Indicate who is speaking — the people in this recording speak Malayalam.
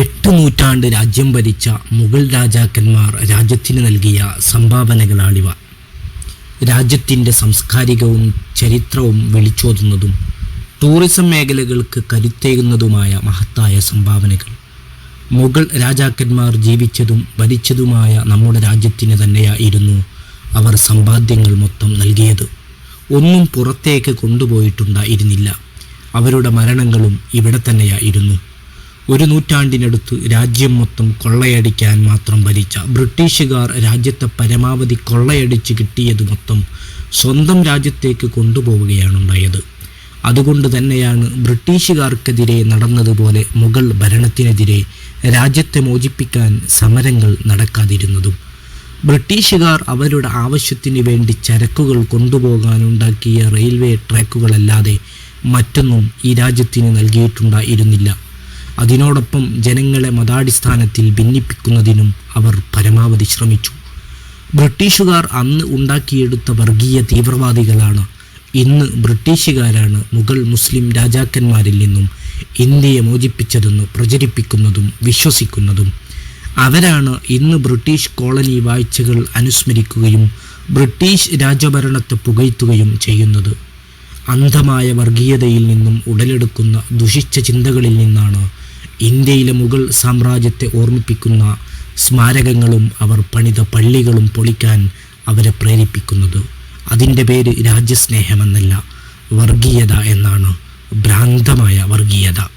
Speaker 1: എട്ട് നൂറ്റാണ്ട് രാജ്യം ഭരിച്ച മുഗൾ രാജാക്കന്മാർ രാജ്യത്തിന് നൽകിയ സംഭാവനകളാണിവ. രാജ്യത്തിന്റെ സാംസ്കാരികവും ചരിത്രവും വിളിച്ചോതുന്നതും ടൂറിസം മേഖലകൾക്ക് കരുത്തേകുന്നതുമായ മഹത്തായ സംഭാവനകൾ. മുഗൾ രാജാക്കന്മാർ ജീവിച്ചതും ഭരിച്ചതുമായ നമ്മുടെ രാജ്യത്തിന് തന്നെയായിരുന്നു അവർ സമ്പാദ്യങ്ങൾ മൊത്തം നൽകിയത്. ഒന്നും പുറത്തേക്ക് കൊണ്ടുപോയിട്ടുണ്ടായിരുന്നില്ല. അവരുടെ മരണങ്ങളും ഇവിടെ തന്നെയായിരുന്നു. ഒരു നൂറ്റാണ്ടിനടുത്ത് രാജ്യം മൊത്തം കൊള്ളയടിക്കാൻ മാത്രം ഭരിച്ച ബ്രിട്ടീഷുകാർ രാജ്യത്തെ പരമാവധി കൊള്ളയടിച്ച് കിട്ടിയത് മൊത്തം സ്വന്തം രാജ്യത്തേക്ക് കൊണ്ടുപോവുകയാണുണ്ടായത്. അതുകൊണ്ട് തന്നെയാണ് ബ്രിട്ടീഷുകാർക്കെതിരെ നടന്നതുപോലെ മുഗൾ ഭരണത്തിനെതിരെ രാജ്യത്തെ മോചിപ്പിക്കാൻ സമരങ്ങൾ നടക്കാതിരുന്നതും. ബ്രിട്ടീഷുകാർ അവരുടെ ആവശ്യത്തിന് വേണ്ടി ചരക്കുകൾ കൊണ്ടുപോകാനുണ്ടാക്കിയ റെയിൽവേ ട്രാക്കുകളല്ലാതെ മറ്റൊന്നും ഈ രാജ്യത്തിന് നൽകിയിട്ടുണ്ടായിരുന്നില്ല. അതിനോടൊപ്പം ജനങ്ങളെ മതാടിസ്ഥാനത്തിൽ ഭിന്നിപ്പിക്കുന്നതിനും അവർ പരമാവധി ശ്രമിച്ചു. ബ്രിട്ടീഷുകാർ അന്ന് ഉണ്ടാക്കിയെടുത്ത വർഗീയ തീവ്രവാദികളാണ്. ഇന്ന് ബ്രിട്ടീഷുകാരാണ് മുഗൾ മുസ്ലിം രാജാക്കന്മാരിൽ നിന്നും ഇന്ത്യയെ മോചിപ്പിച്ചതെന്ന് പ്രചരിപ്പിക്കുന്നതും വിശ്വസിക്കുന്നതും. അവരാണ് ഇന്ന് ബ്രിട്ടീഷ് കോളനി വാഴ്ചകൾ അനുസ്മരിക്കുകയും ബ്രിട്ടീഷ് രാജഭരണത്തെ പുകഴ്ത്തുകയും ചെയ്യുന്നത്. അന്ധമായ വർഗീയതയിൽ നിന്നും ഉടലെടുക്കുന്ന ദുഷിച്ച ചിന്തകളിൽ നിന്നാണ് ഇന്ത്യയിലെ മുഗൾ സാമ്രാജ്യത്തെ ഓർമ്മിപ്പിക്കുന്ന സ്മാരകങ്ങളും അവർ പണിത പള്ളികളും പൊളിക്കാൻ അവരെ പ്രേരിപ്പിക്കുന്നത്. അതിന്റെ പേര് രാജ്യസ്നേഹമെന്നല്ല വർഗീയത എന്നാണ്. ഭ്രാന്തമായ വർഗീയത.